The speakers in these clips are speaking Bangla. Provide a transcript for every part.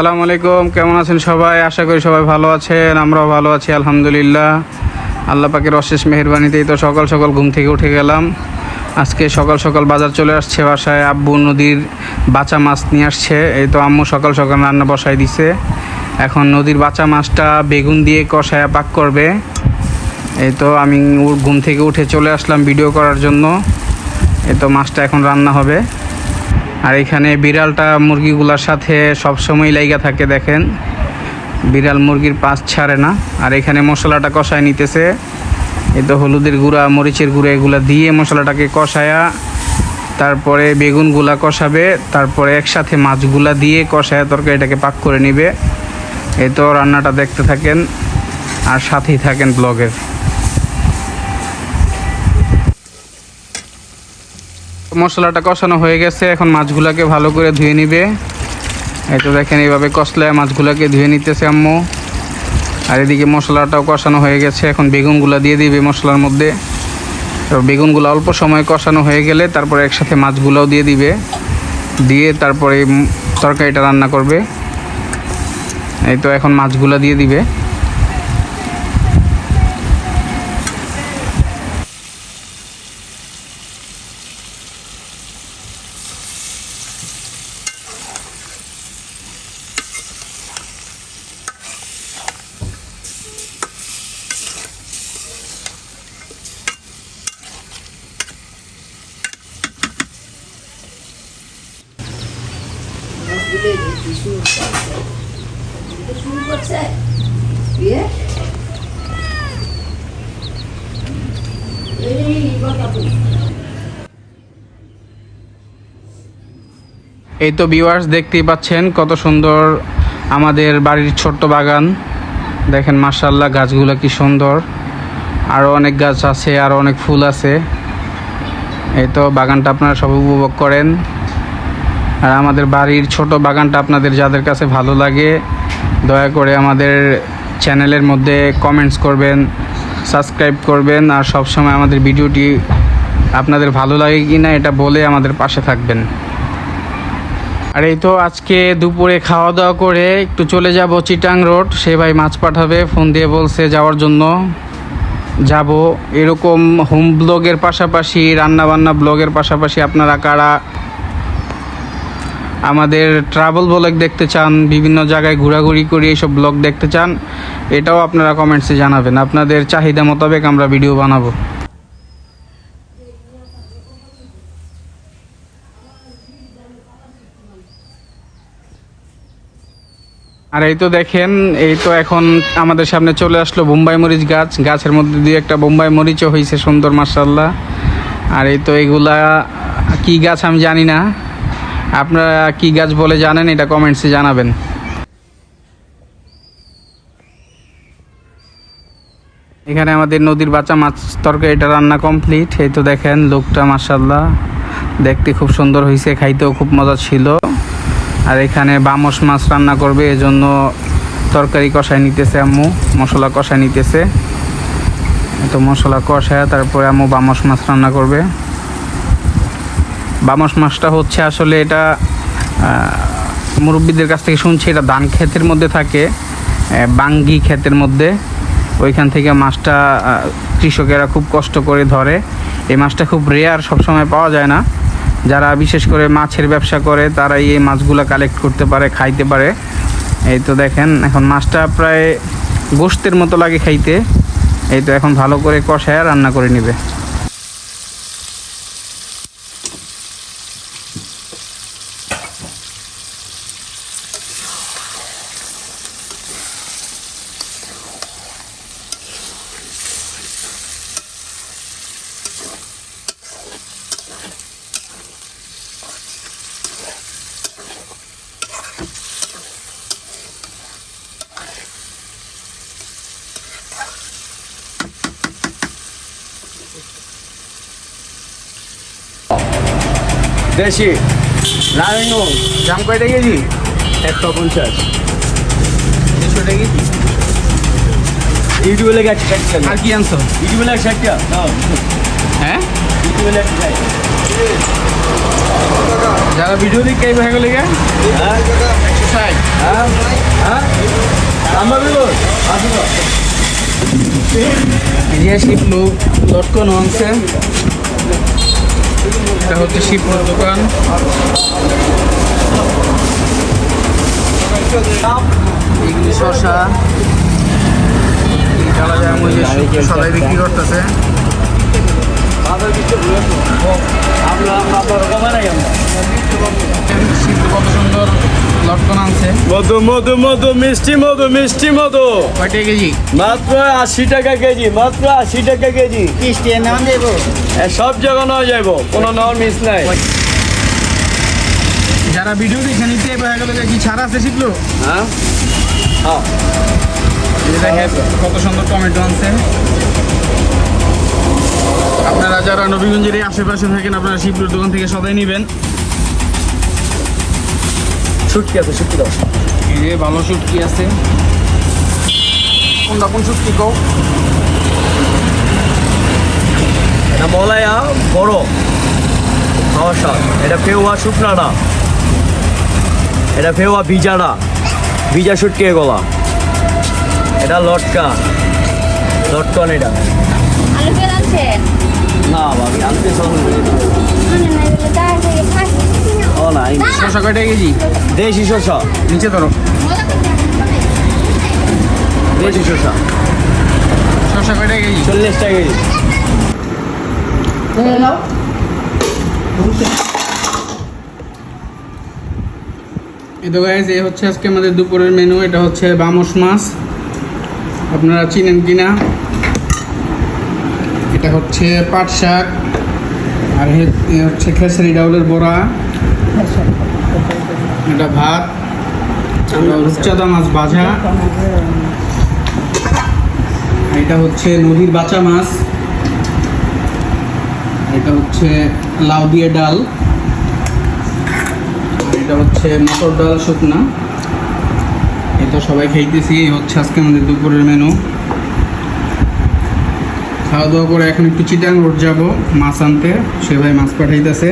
আসসালামু আলাইকুম, কেমন আছেন সবাই? আশা করি সবাই ভালো আছেন, আমরাও ভালো আছি, আলহামদুলিল্লাহ। আল্লাহ পাকের অশেষ মেহরবানিতেই তো সকাল সকাল ঘুম থেকে উঠে গেলাম। আজকে সকাল সকাল বাজার চলে আসছে, বাসায় আব্বু নদীর বাঁচা মাছ নিয়ে আসছে। এই তো আম্মু সকাল সকাল রান্না বসাই দিছে। এখন নদীর বাঁচা মাছটা বেগুন দিয়ে কষায়া পাক করবে। এই তো আমি ঘুম থেকে উঠে চলে আসলাম ভিডিও করার জন্য। এই তো মাছটা এখন রান্না হবে। আর এখানে বিড়ালটা মুরগিগুলোর সাথে সবসময় লাইগা থাকে, দেখেন। বিড়াল মুরগির পাশ ছাড়ে না। আর এখানে মশলাটা কষায় নিতেছে। এই তো হলুদের গুঁড়া, মরিচের গুঁড়া, এগুলা দিয়ে মশলাটাকে কষায়া তারপরে বেগুনগুলা কষাবে, তারপরে একসাথে মাছগুলা দিয়ে কষায়া তরকারিটাকে পাক করে নিবে। এই তো রান্নাটা দেখতে থাকেন। আর সাথেই থাকেন ব্লগের। মশলাটা কষানো হয়ে গেছে। এখন মাছগুলাকে ভালো করে ধুয়ে নিবে। এই তো দেখেন, এইভাবে কষলে মাছগুলাকে ধুয়ে নিতেছে আম্মু। আর এদিকে মশলাটাও কষানো হয়ে গেছে। এখন বেগুনগুলো দিয়ে দিবে মশলার মধ্যে। তো বেগুনগুলো অল্প সময় কষানো হয়ে গেলে তারপরে একসাথে মাছগুলোও দিয়ে দিবে। দিয়ে তারপরে তরকারিটা রান্না করবে। এই তো এখন মাছগুলো দিয়ে দিবে। এই তো ভিউয়ার্স দেখতেই পাচ্ছেন কত সুন্দর আমাদের বাড়ির ছোট্ট বাগান। দেখেন মার্শাল্লাহ গাছগুলো কি সুন্দর। আরও অনেক গাছ আছে আরও অনেক ফুল আছে। এই তো বাগানটা আপনারা সব উপভোগ করেন। আর আমাদের বাড়ির ছোট বাগানটা আপনাদের যাদের কাছে ভালো লাগে, দয়া করে আমাদের চ্যানেলের মধ্যে কমেন্টস করবেন সাবস্ক্রাইব করবেন, আর সবসময় আমাদের ভিডিওটি আপনাদের ভালো লাগে কি না এটা বলে আমাদের পাশে থাকবেন। আর এই তো আজকে দুপুরে খাওয়া দাওয়া করে একটু চলে যাব চিটাং রোড, সে ভাই মাছ পাঠাবে, ফোন দিয়ে বলছে যাওয়ার জন্য। যাব এরকম হোম ব্লগের পাশাপাশি, রান্নাবান্না ব্লগের পাশাপাশি আপনারা কারা আমাদের ট্রাভেল ব্লগ দেখতে চান, বিভিন্ন জায়গায় ঘোরাঘুরি করে এইসব ব্লগ দেখতে চান, এটাও আপনারা কমেন্টসে জানাবেন। আপনাদের চাহিদা মোতাবেক আমরা ভিডিও বানাবো। আর এই তো দেখেন, এই তো এখন আমাদের সামনে চলে আসলো বোম্বাই মরিচ গাছ। গাছের মধ্যে দিয়ে একটা বোম্বাই মরিচও হয়েছে সুন্দর মার্শাল্লাহ আর এই তো এগুলা কি গাছ আমি জানি না। আপনারা কি গাছ বলে জানেন, এটা কমেন্টসে জানাবেন। এখানে আমাদের নদীর বাচ্চা মাছ তরকারিটা রান্না কমপ্লিট এই তো দেখেন, লোকটা মার্শাল্লাহ দেখতে খুব সুন্দর হয়েছে খাইতেও খুব মজা ছিল। আর এখানে বামস মাছ রান্না করবে, এজন্য তরকারি কষায় নিতেছে আম্মু, মশলা কষায় নিতেছে। তো মশলা কষায়, তারপরে আম্মু বামস মাছ রান্না করবে। বামস মাছটা হচ্ছে আসলে এটা মুরব্বীদের কাছ থেকে শুনছি, এটা ধান ক্ষেতের মধ্যে থাকে বাঙ্গি ক্ষেতের মধ্যে। ওইখান থেকে মাছটা কৃষকেরা খুব কষ্ট করে ধরে। এই মাছটা খুব রেয়ার সবসময় পাওয়া যায় না। যারা বিশেষ করে মাছের ব্যবসা করে, তারাই এই মাছগুলো কালেক্ট করতে পারে, খাইতে পারে। এই তো দেখেন, এখন মাছটা প্রায় গোস্তের মতো লাগে খাইতে। এই তো এখন ভালো করে কষায় রান্না করে নেবে। দেশি নারায়ণগঞ্জ দাম কয়টা কেজি একশো পঞ্চাশ দেড়শো টাকা কেজি ইউটিউবে লেগে আছে ষাটটা আর কি আনছো? ইউটিউবে লেগে ষাটটা নাও। হ্যাঁ? ইউটিউবে লেগে যারা ভিডিও লেগে। হ্যাঁ? হ্যাঁ? হ্যাঁ? যে শিপলু লটকন আছে এটা হচ্ছে শিপলুর দোকান। এগুলি শশা সবাই বিক্রি করতেছে আমরা আপনার কমে নাই আমরা শিপলু কত সুন্দর লটকন আনছে। মধু মধু মধু মিষ্টি মধু মিষ্টি মধু। কয়টা কেজি? মাত্র আশি টাকা কেজি মাত্র আশি টাকা কেজি। কিস্তি সব জায়গা নেওয়া যাইব কোনো নেওয়ার মিস নাই। যারা ভিডিও দেখে নিতে দেখা গেল কি ছাড় আছে শিখলো? হ্যাঁ? হ্যাঁ। কত সুন্দর টমেটো আনছে। আপনারা যারা নবীগঞ্জের এই আশেপাশে থাকেন আপনারা শিবলুর দোকান থেকে সদাই নেবেন। ছুটকি আছে ছুটকি দাও। এই ভালো শুটকি আছে। কোনটা কোন শুটকি কও? এটা মলায়া বড়। খাওয়ার স্বাদ। এটা ফেওয়া শুকনা না। এটা ফেওয়া ভিজা না ভিজা শুটকি গলা। এটা লটকা। লটকন এটা। না ভাবি আনতে মানে ও না এই শশা কয়টা কেজি? দেশি শসা। নিচে ধরো। দেশি শসা। শশা কয়টা কেজি? চল্লিশ টাকা কেজি। এই তো গাইজ এই হচ্ছে আজকে আমাদের দুপুরের মেনু এটা হচ্ছে বামস মাছ। আপনারা চিনেন কিনা? এটা হচ্ছে পাট শাক, আর হচ্ছে খেসারি ডাউলের বড়া, এটা ভাত রূপচাঁদা মাছ ভাজা। এটা হচ্ছে নদীর বাঁচা মাছ এটা হচ্ছে লাউ দিয়ে ডাল। এটা হচ্ছে মটর ডাল শুকনা। এটা সবাই খাইতেছি এই হচ্ছে আজকে আমাদের দুপুরের মেনু খাওয়া দাওয়া করে এখন একটু চিটাং রোড যাব, মাছ আনতে। সে ভাই মাছ পাঠাইতেছে।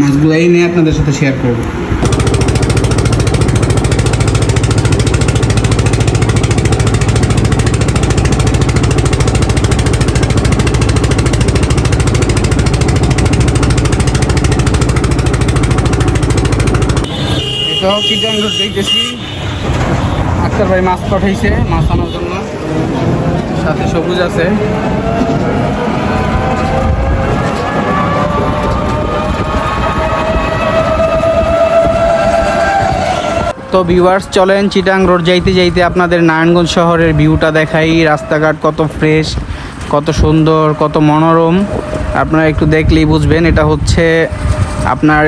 মাছগুলো এই নিয়ে আপনাদের সাথে শেয়ার করব। চিটাং রোড আক্তার ভাই মাছ পাঠাইছে, মাছ আনার জন্য। সাথে সবুজ আছে। তো ভিউয়ার্স চলেন চিটাং রোড যাইতে যাইতে আপনাদের নারায়ণগঞ্জ শহরের ভিউটা দেখাই। রাস্তাঘাট কত ফ্রেশ কত সুন্দর, কত মনোরম। আপনারা একটু দেখলেই বুঝবেন, এটা হচ্ছে আপনার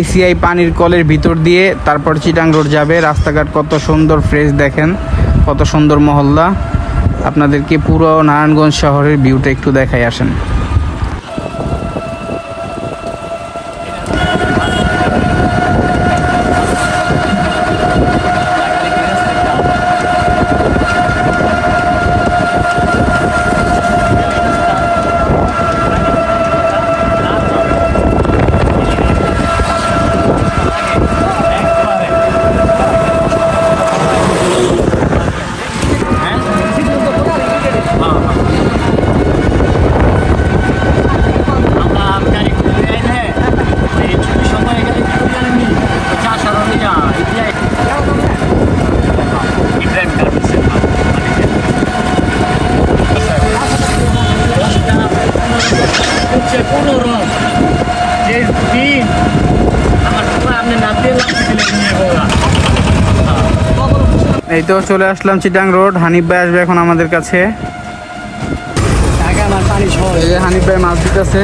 এসিআই পানির কলের ভিতর দিয়ে তারপর চিটাং রোড যাবে। রাস্তাঘাট কত সুন্দর ফ্রেশ দেখেন, কত সুন্দর মহল্লা। আপনাদেরকে পুরো নারায়ণগঞ্জ শহরের ভিউটা একটু দেখাই আসেন। তো চলে আসলাম চিটাং রোড। হানিফ ভাই আসবে এখন আমাদের কাছে। হানিফ ভাই মাছ দিতেছে।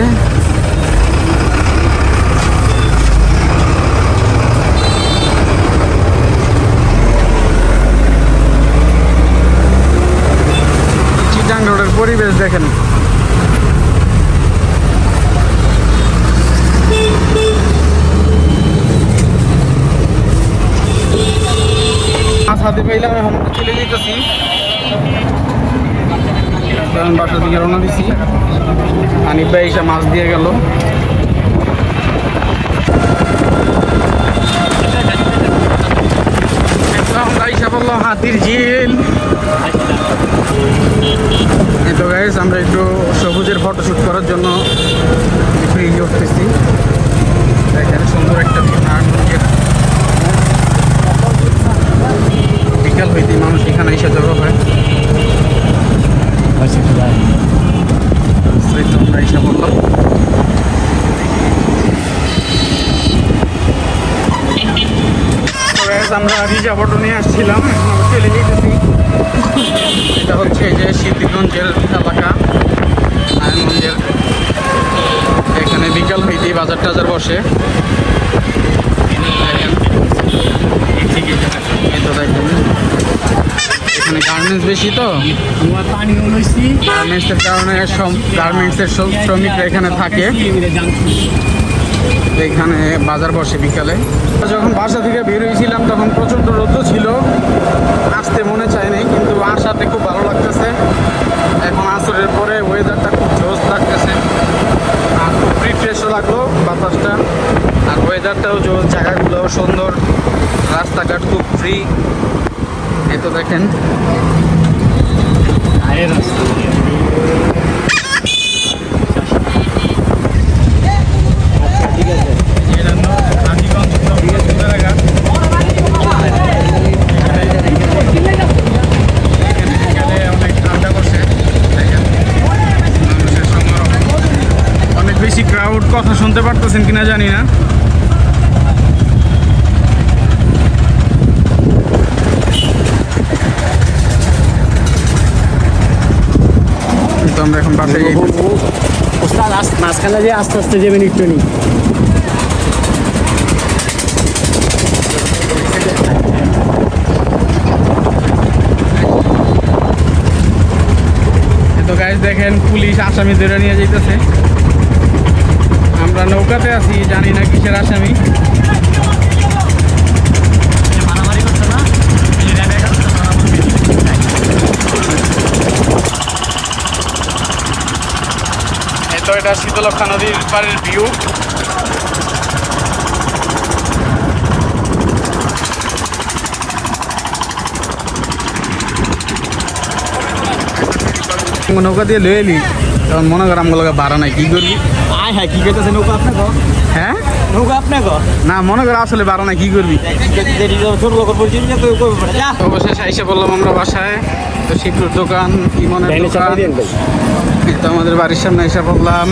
চলে যেতেছি। আমি বাসার দিকে রওনা দিছি। আনিফ হাতির ঝিল তো আমরা একটু সবুজের ফটোশ্যুট করার জন্য ফ্রি উঠতেছি। এখানে সুন্দর একটা পার্ক এখানে এসে জড়ো হয়। তো আমরা এসে বললাম আমরা নিয়ে আসছিলাম এখন আমরা চলে যেতেছি এটা হচ্ছে এই যে সিদ্ধিগঞ্জের এলাকা নারায়ণগঞ্জের এখানে বিকাল হইতেই বাজার টাজার বসে দেখেন। এই তো দেখেন এখানে গার্মেন্টস বেশি তো? গার্মেন্টসের কারণে গার্মেন্টসের শ্রমিকরা এখানে থাকে। এখানে বাজার বসে বিকালে। যখন বাসা থেকে বের হয়েছিলাম, তখন প্রচণ্ড রৌদ্র ছিল। আসতে মনে চায় নাই, কিন্তু আসাতে খুব ভালো লাগতেছে। এখন আসরের পরে ওয়েদারটা খুব জোস লাগতেছে। আর খুব রিফ্রেশও লাগল বাতাসটা। আর ওয়েদারটাও জোস জায়গাগুলোও সুন্দর। রাস্তাঘাট খুব ফ্রি এ তো দেখেন। আচ্ছা বেশি ক্রাউড কথা শুনতে পারতেছেন কিনা জানি না তো আমরা এখন বাসায় যাই ওস্তাদ আস- মাঝখানে যে আস্তে আস্তে যাবেন একটু নি তো দেখেন পুলিশ আসামি ধরে নিয়ে যেতেছে আমরা নৌকাতে আছি, জানি না কিসের আসামি মারামারি করছে না এই তো এটা শীতলক্ষা নদীর পাড়ের ভিউ নৌকা দিয়ে লয়ে এলি তখন মনে কর আমগুলোকে বাড়া নাই কি করবি? আয় হ্যাঁ কি করতেছে নৌকা আপনার? হ্যাঁ? নৌকা আপনার না মনে কর আসলে বাড়া নাই কি করবি? না অবশেষে এসে বললাম আমরা বাসায়। তো শিবপুর দোকান ইমনের দোকান? তো আমাদের বাড়ির সামনে এসে পড়লাম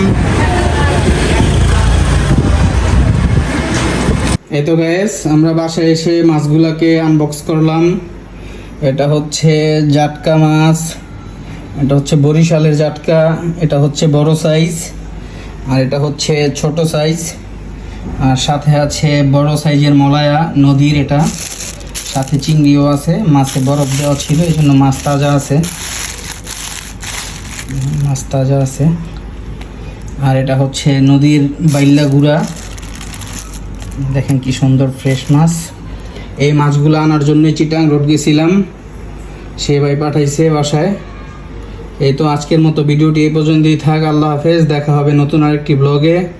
এই তো গ্যাস আমরা বাসায় এসে মাছগুলাকে আনবক্স করলাম। এটা হচ্ছে জাটকা মাছ এটা হচ্ছে বরিশালের জাটকা এটা হচ্ছে বড় সাইজ আর এটা হচ্ছে ছোট সাইজ আর সাথে আছে বড় সাইজের মলায়া নদীর এটা। সাথে চিংড়িও আছে, মাছে বরফ দেওয়া ছিল এই জন্য মাছ তাজা আছে। মাছ তাজা আছে। আর এটা হচ্ছে নদীর বাইল্লা গুড়া। দেখেন কি সুন্দর ফ্রেশ মাছ। এই মাছগুলো আনার জন্য চিটাং রোড গেছিলাম। সে ভাই পাঠাইছে বাসায়। এই তো আজকের মতো ভিডিওটি এই পর্যন্তই থাক। আল্লাহ হাফেজ। দেখা হবে নতুন আরেকটি ব্লগে।